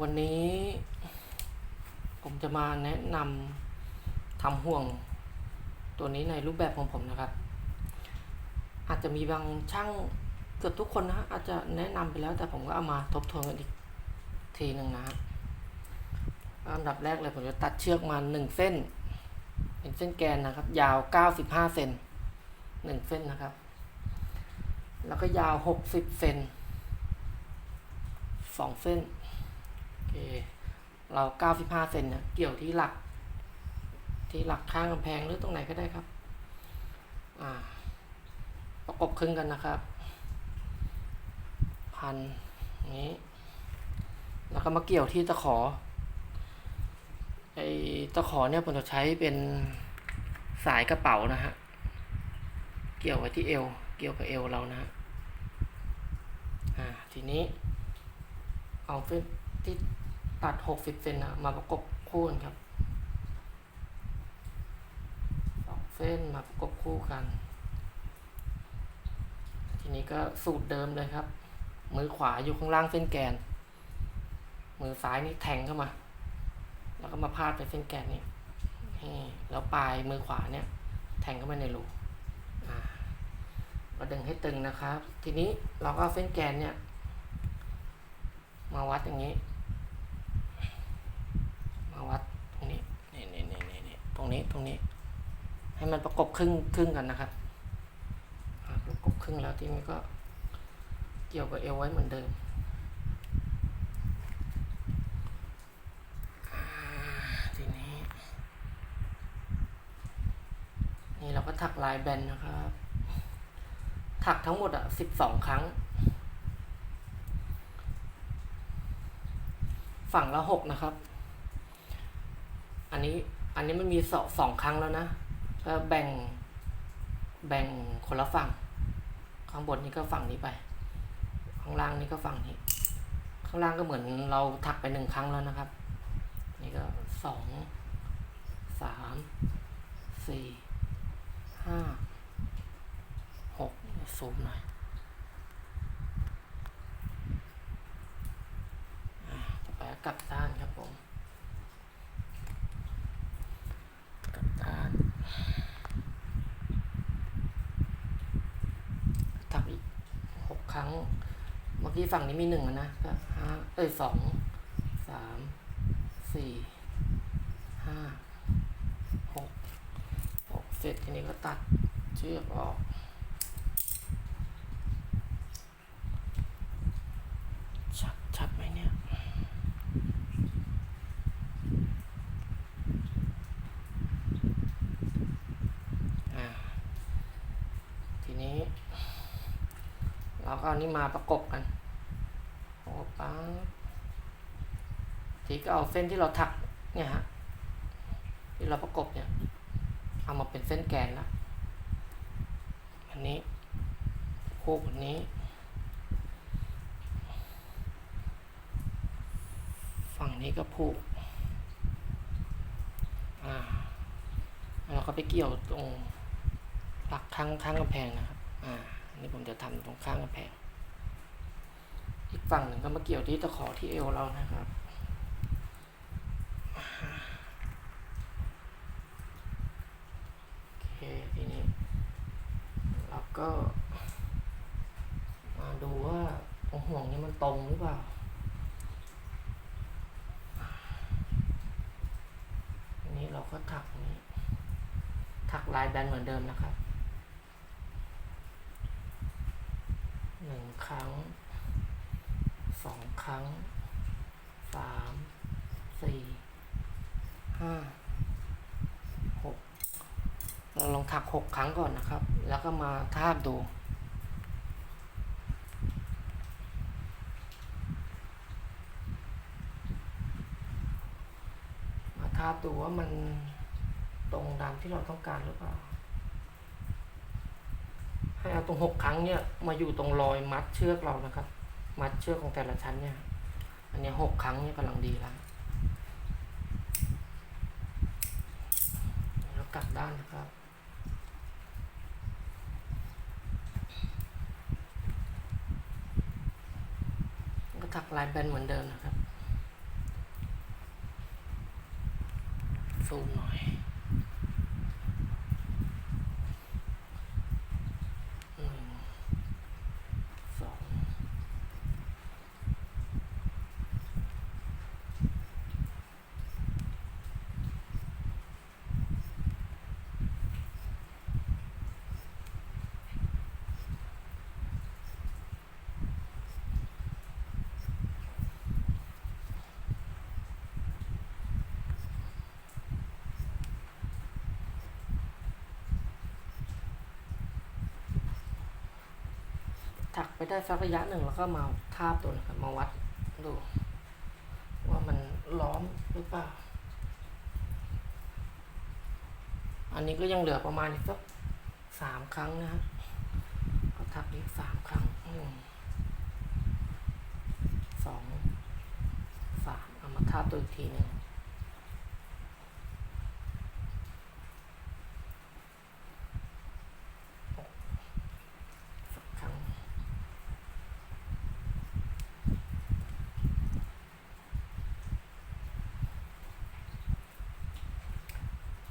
วันนี้ผมจะมาแนะนำทำห่วงตัวนี้ในรูปแบบของผมนะครับ อาจจะมีบางช่างเกือบทุกคนนะฮะอาจจะแนะนำไปแล้วแต่ผมก็เอามาทบทวนกันอีกทีหนึ่งนะฮะอันดับแรกเลยผมจะตัดเชือกมาหนึ่งเส้น เป็นเส้นแกนนะครับ ยาวเก้าสิบห้าเซนหนึ่งเส้นนะครับ แล้วก็ยาวหกสิบเซนสองเส้น เค เราเก้าสิบห้าเซนเนี่ยเกี่ยวที่หลัก ที่หลักข้างกำแพงหรือตรงไหนก็ได้ครับ อ่า ประกบครึ่งกันนะครับ พันนี้ แล้วก็มาเกี่ยวที่ตะขอ ไอ้ตะขอเนี่ยผมจะใช้เป็นสายกระเป๋านะฮะ เกี่ยวไว้ที่เอว เกี่ยวกับเอวเรานะฮะ อ่า ทีนี้เอาเส้นที่ ตัดหกสิบเซนนะมาประกบคู่กันครับสองเส้นมาประกบคู่กัน ทีนี้ก็สูตรเดิมเลยครับ มือขวาอยู่ข้างล่างเส้นแกน มือซ้ายนี่แทงเข้ามา แล้วก็มาพาดไปเส้นแกนนี่แล้วปลายมือขวาเนี่ย แทงเข้าไปในรูอ่าก็ดึงให้ตึงนะครับ ทีนี้เราก็เส้นแกนเนี่ย มาวัดอย่างนี้ มาวัดตรงนี้ นี่นี่นี่ นี่นี่ตรงนี้ตรงนี้ ให้มันประกบครึ่งครึ่งกันนะครับประกบครึ่งแล้วทีนี้ก็เกี่ยวกับเอวไว้เหมือนเดิมทีนี้ นี่เราก็ถักลายแบนนะครับ ถักทั้งหมดอะสิบสองครั้ง ฝั่งละหกนะครับ อันนี้ อันนี้มันมีสองสองครั้งแล้วนะก็แบ่งแบ่งคนละฝั่ง ข้างบนนี้ก็ฝั่งนี้ไป ข้างล่างนี่ก็ฝั่งนี้ ข้างล่างก็เหมือนเราถักไปหนึ่งครั้งแล้วนะครับ นี่ก็สองสามสี่ห้าหกซูมหน่อย ต่อไปก็กลับด้านครับผม กลับด้านทับอีกหกค รั้ง เมื่อกี้ฝั่งนี้มีหนึ่งนะก็ห้าเอ้ยสองสามสี่ห้าหกหกเสร็จทีนี้ก็ตัดเชือกออกชัดชัดไหมเนี่ยอ่าทีนี้ เราก็เอานี่มาประกบกันโอ้ป๊าบทีก็เอาเส้นที่เราถักเนี่ยฮะที่เราประกบเนี่ย เอามาเป็นเส้นแกนล้วอันนี้คู่อันนี้ ฝั่งนี้ก็ผูกอ่าแล้วก็ไปเกี่ยวตรงหลักข้างข้างกำแพงนะครับอ่า นนี้ผมจะทำตรงข้างกำแพง อีกฝั่งหนึ่งก็มาเกี่ยวที่ตะขอที่เอวเรานะครับโอเคทีนี้เราก็มาดูว่าตรงห่วงนี้มันตรงหรือเปล่าอันนี้เราก็ถักนี้ถักลายแบนเหมือนเดิมนะครับ หนึ่งครั้งสองครั้งสามสี่ห้าหกเราลองถักหกครั้งก่อนนะครับ แล้วก็มาทาบดูมาทาบดูว่ามันตรงตามที่เราต้องการหรือเปล่า ให้เอาตรงหกครั้งเนี่ยมาอยู่ตรงรอยมัดเชือกเรานะครับ มัดเชือกของแต่ละชั้นเนี่ย อันนี้หกครั้งเนี่ยกำลังดีแล้วแล้วกลับด้านนะครับก็ถักลายแบนเหมือนเดิมนะครับ ซูมหน่อย ถักไปได้สักระยะหนึ่งแล้วก็มาทาบตัวนะครับมาวัดดู ว่ามันล้อมหรือเปล่า อันนี้ก็ยังเหลือประมาณอีกสักสามครั้งนะฮะก็ทักอีกสามครั้งหนึ่งสองสามเอามาทาบตัวอีกทีหนึ่งสักครั้ง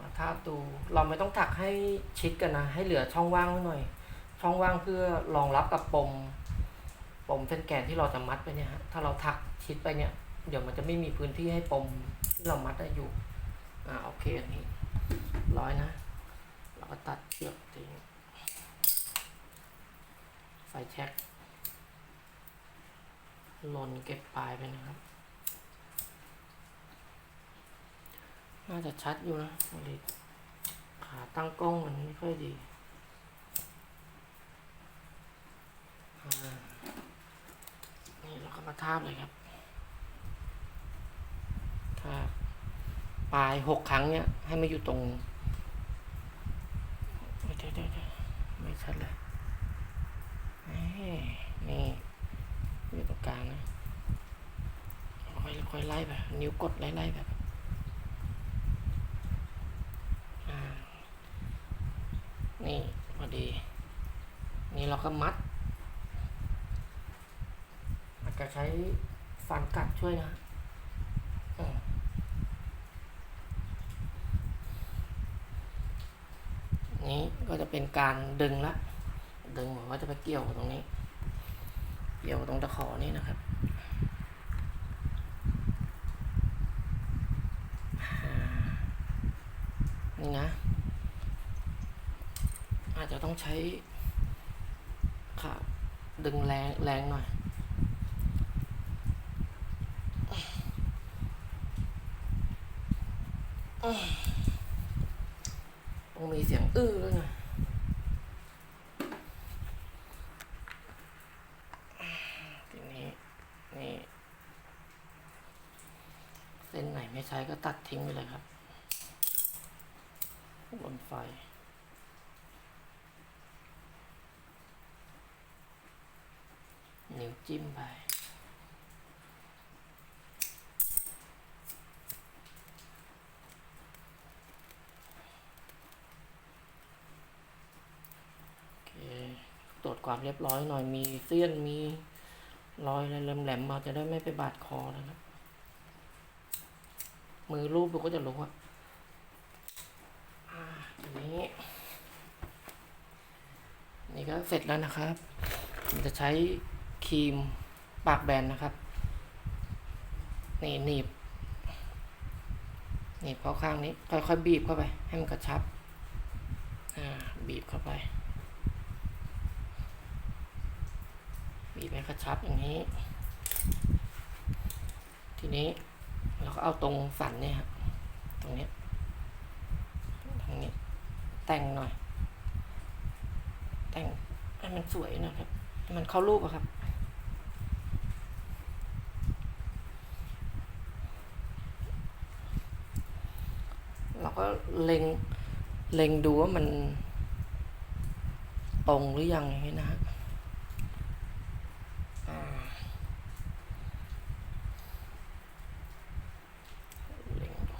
มา ทาบดู เราไม่ต้องถักให้ชิดกันนะ ให้เหลือช่องว่างไว้หน่อย ช่องว่างเพื่อรองรับกับปม ปมเส้นแกนที่เราจะมัดไปเนี่ยฮะถ้าเราถักชิดไปเนี่ย เดี๋ยวมันจะไม่มีพื้นที่ให้ปมที่เรามัดได้อยู่ อ่าโอเคอันนี้ ร้อยนะ เราก็ตัดเชือกทิ้งไฟแช็กลนเก็บปลายไปนะครับ น่าจะชัดอยู่นะวันนี้ขาตั้งกล้องมันไม่ค่อยดีนี่เราก็มาทาบเลยครับทาบปลายหกครั้งเนี่ยให้มาอยู่ตรงเดี๋ยวเดี๋ยวไม่ชัดเลย นี่อยู่ตรงกลางนะค่อยค่อยไล่ไป นิ้วกดไล่ไล่แบบ อ่านี่พอดี นี่เรา ก็มัดอาจจะใช้ฟันกัดช่วยนะนี้ก็จะเป็นการดึงละดึงหมือนว่าจะไปเกี่ยวตรงนี้ เกี่ยวตรงตะขอนี้นะครับนี่นะ อาจจะต้องใช้ ดึงแรงแรงหน่อย ต้องมีเสียงอื้อด้วยนะทีนี้นี่ เส้นไหนไม่ใช้ก็ตัดทิ้งไปเลยครับบนไฟ นิ้วจิ้มไปโอเคตรวจความเรียบร้อยหน่อยมีเสี้ยนมีรอยอะไรแหลมๆมาจะได้ไม่ไปบาดคอนะครับ มือรูปเราก็จะรู้ว่าอ่านี้ นี่ก็เสร็จแล้วนะครับจะใช้ ครีมปากแบนนะครับนี่หนีบหนีบเข้าข้างนี้ค่อยๆบีบเข้าไป ให้มันกระชับอ่าบีบเข้าไป บีบให้กระชับอย่างนี้ ทีนี้เราก็เอาตรงสันเนี่ยฮะตรงเนี้ยตรงนี้ แต่งหน่อย แต่งให้มันสวยหนะครับ ให้มันเข้ารูปอะครับ เรา ก็เล็งเล็งดูว่ามันตรงหรือยังอย่างนี้นะฮะอ่าเล็งดู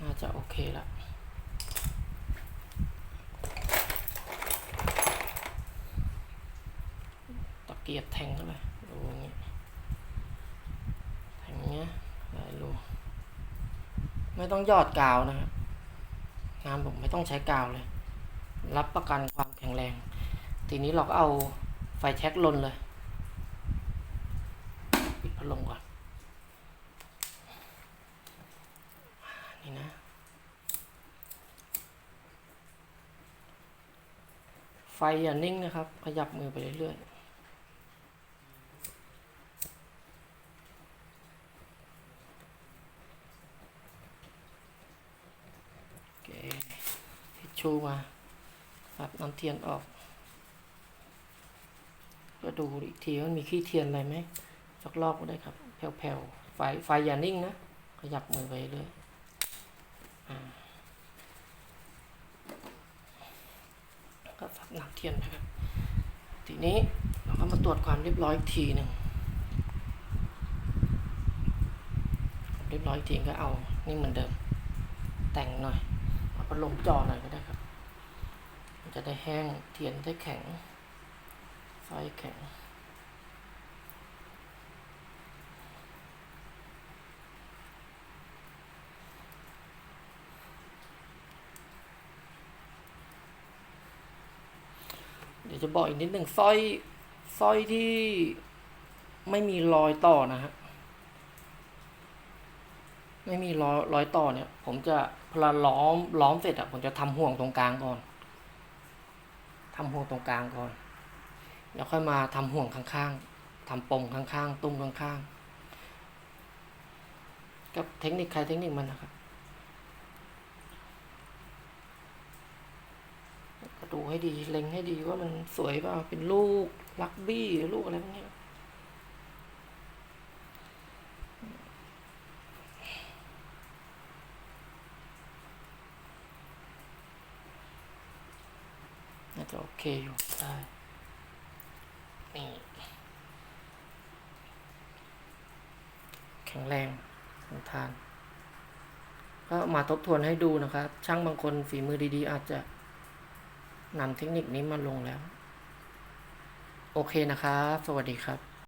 น่าจะโอเคละ กียบแท งเข้าไปดูอย่างนี้แทงเงี้ยได้รูไม่ต้องยอดกาวนะครับงานผมไม่ต้องใช้กาวเลย รับประกันความแข็งแรง ทีนี้เราก็เอาไฟแช็กลนเลย ปิดพัดลมก่อน นี่นะ ไฟอย่านิ่งนะครับ ขยับมือไปเรื่อยๆ โอเคทิ ชชู่มาปัดน้ำเทียนออก ก็ดูอีกทีว่ามีขี้เทียนอะไรไหมสักรอบก็ได้ครับ แผ่วๆไฟไฟอย่านิ่งนะ ขยับมือไปเรื่อยก็สับน้ำเทียนนะครับ ทีนี้เราก็มาตรวจความเรียบร้อยอีกทีหนึ่งเรียบร้อยอีกทีก็เอา นี่เหมือนเดิม แต่งหน่อย เอาพัดลมจ่อหน่อยก็ได้ จะได้แห้งเทียนได้แข็งไฟแข็งเดี๋ยวจะบอกอีกนิดหนึ่งสร้อยสร้อยที่ไม่มีรอยต่อนะฮะ ไม่มีรอยรอยต่อเนี่ย ผมจะพอล้อมล้อมเสร็จอะผมจะทำห่วงตรงกลางก่อน ทำห่วงตรงกลางก่อน แล้วค่อยมาทำห่วงข้างๆทำปมข้างๆ ตุ้มข้างๆ กับเทคนิคใครเทคนิคมันนะครับก็ดูให้ดี เล็งให้ดีว่ามันสวยเปล่า เป็นลูกลักบี้หรือลูกอะไรพวกเนี้ จะโอเคอยู่ได้นี่แข็งแรงทนทาน ก็มาทบทวนให้ดูนะครับ ช่างบางคนฝีมือดีๆ อาจจะนำเทคนิคนี้มาลงแล้ว โอเคนะครับ สวัสดีครับ